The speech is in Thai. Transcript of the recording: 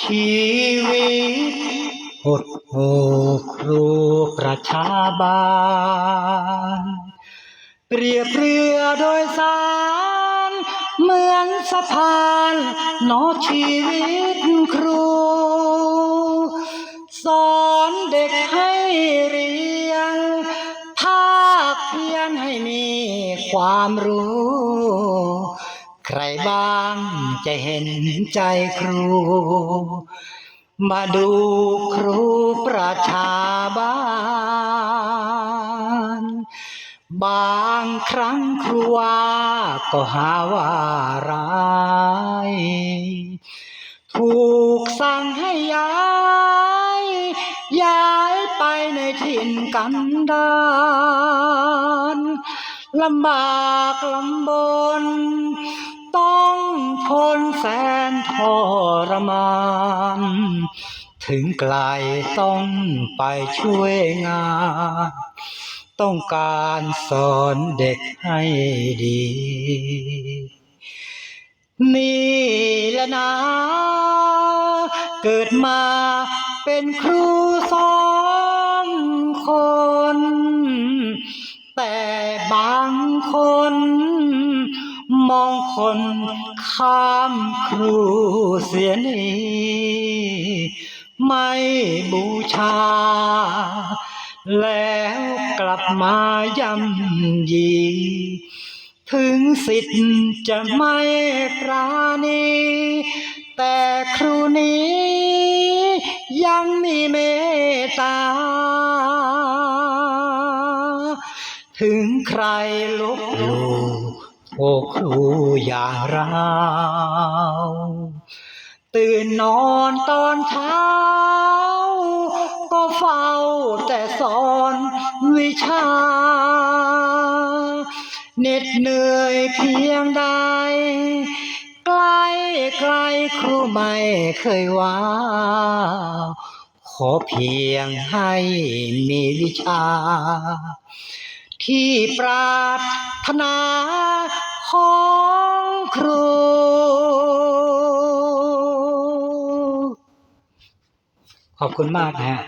ชีวิตหดหูครูประชาบาล เปรียบเรือโดยสาร เหมือนสะพานนอชีวิตครู สอนเด็กให้เรียนภาคเพียนให้มีความรู้ รบ้างจะเห็นใจครู มาดูครูประชาบาลบางครั้งครูว่าก็หาว่าร้ายถูกสั่งให้ย้าย ย้ายไปในถิ่นกันดารลำบากลำบน ต้องทนแสนทรมาน ถึงไกลต้องไปช่วยงาน ต้องการสอนเด็กให้ดี นี่และนะ เกิดมาเป็นครูสองคน แต่บางคน มองคนข้ามครูเสียนีไม่บูชา แล้วกลับมาย่ำยี ถึงสิทธิ์จะไม่ปราณี แต่ครูนี้ยังมีเมตตาถึงใครลบหลู่ โอ้ครูอย่างเราตื่นนอนตอนเช้า ก็เฝ้าแต่สอนวิชาเหน็ดเหนื่อยเพียงใดไกลไกลครูไม่เคยว่า ขอเพียงให้มีวิชา ที่ปรารถนา ของครู ขอบคุณมากนะฮะ